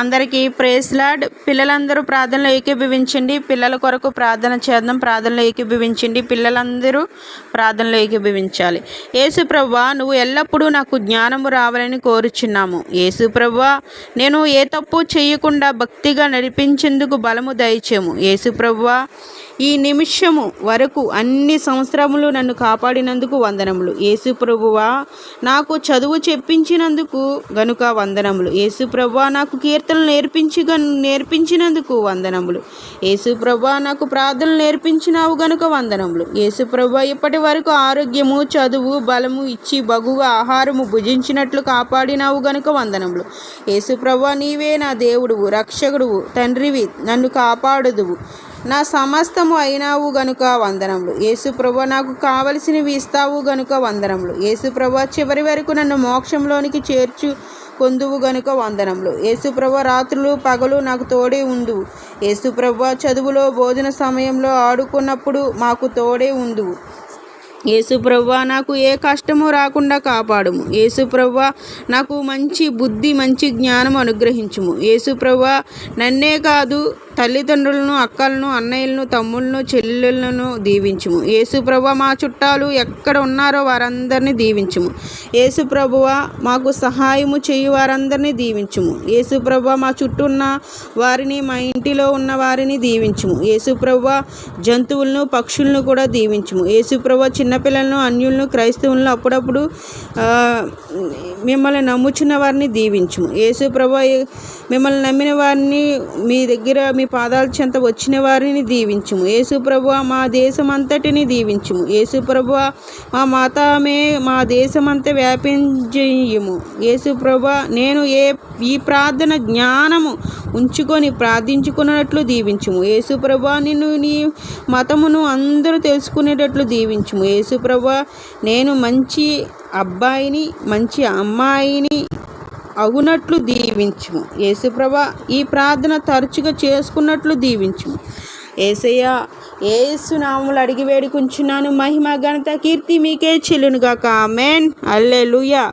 అందరికీ ప్రేస్లాడ్ పిల్లలందరూ ప్రార్థనలో ఏకీభవించండి. పిల్లల కొరకు ప్రార్థన చేద్దాం. ప్రార్థనలో ఏకీభవించండి. పిల్లలందరూ ప్రార్థనలో ఏకీభవించాలి. యేసు నువ్వు ఎల్లప్పుడూ నాకు జ్ఞానము రావాలని కోరుచున్నాము. యేసు నేను ఏ తప్పు చేయకుండా భక్తిగా నడిపించేందుకు బలము దయచేము యేసు ఈ నిమిషము వరకు అన్ని సంవత్సరములు నన్ను కాపాడినందుకు వందనములు. యేసు ప్రభువా నాకు చదువు చెప్పించినందుకు గనుక వందనములు. యేసు ప్రభువా నాకు కీర్తనలు నేర్పించి గన్ నేర్పించినందుకు వందనములు. యేసు ప్రభువా నాకు ప్రార్థనలు నేర్పించినావు గనుక వందనములు. యేసు ప్రభువా ఇప్పటి వరకు ఆరోగ్యము చదువు బలము ఇచ్చి బగుగా ఆహారము భుజించినట్లు కాపాడినావు గనుక వందనములు. యేసు ప్రభువా నీవే నా దేవుడువు రక్షకుడువు తండ్రివి నన్ను కాపాడుదువు. నా సమస్తము అయినావు గనుక వందనములు. యేసుప్రభ నాకు కావలసినవి ఇస్తావు గనుక వందనములు. యేసుప్రభ చివరి వరకు నన్ను మోక్షంలోనికి చేర్చు పొందువు గనుక వందనములు. యేసుప్రభ రాత్రులు పగలు నాకు తోడే ఉండు. యేసుప్రభ చదువులో భోజన సమయంలో ఆడుకున్నప్పుడు మాకు తోడే ఉండువు యేసుప్రవ్వ నాకు ఏ కష్టము రాకుండా కాపాడుము. యేసుప్రవ్వ నాకు మంచి బుద్ధి మంచి జ్ఞానం అనుగ్రహించుము. యేసుప్రవ్వ నన్నే కాదు తల్లిదండ్రులను అక్కలను అన్నయ్యలను తమ్ముళ్ళను చెల్లెలను దీవించుము. యేసుప్రభ మా చుట్టాలు ఎక్కడ ఉన్నారో వారందరినీ దీవించుము. యేసుప్రభువ మాకు సహాయము చేయు వారందరినీ దీవించుము. యేసుప్రభ మా చుట్టూ ఉన్న వారిని మా ఇంటిలో ఉన్న వారిని దీవించుము. యేసుప్రభ జంతువులను పక్షులను కూడా దీవించుము. యేసుప్రభ చిన్నపిల్లలను అన్యులను క్రైస్తవులను అప్పుడప్పుడు మిమ్మల్ని నమ్ముచున్న వారిని దీవించుము. యేసుప్రభ మిమ్మల్ని నమ్మిన వారిని మీ దగ్గర మీ పాదాల చెంత వచ్చిన వారిని దీవించుము. యేసుప్రభు మా దేశమంతటిని దీవించుము. యేసుప్రభు మా మాతామే మా దేశమంతా వ్యాపించేయము. యేసుప్రభు నేను ఏ ఈ ప్రార్థన జ్ఞానము ఉంచుకొని ప్రార్థించుకున్నట్లు దీవించుము. యేసుప్రభ నిన్ను నీ మతమును అందరూ తెలుసుకునేటట్లు దీవించుము. యేసుప్రభ నేను మంచి అబ్బాయిని మంచి అమ్మాయిని అగునట్లు దీవించుము. యేసుప్రభ ఈ ప్రార్థన తరచుగా చేసుకున్నట్లు దీవించుము. ఏసయ్య ఏసు నామములు అడిగి వేడుకుంటున్నాను మహిమ ఘనత కీర్తి మీకే చెల్లునుగాక. ఆమెన్. అల్లెలుయా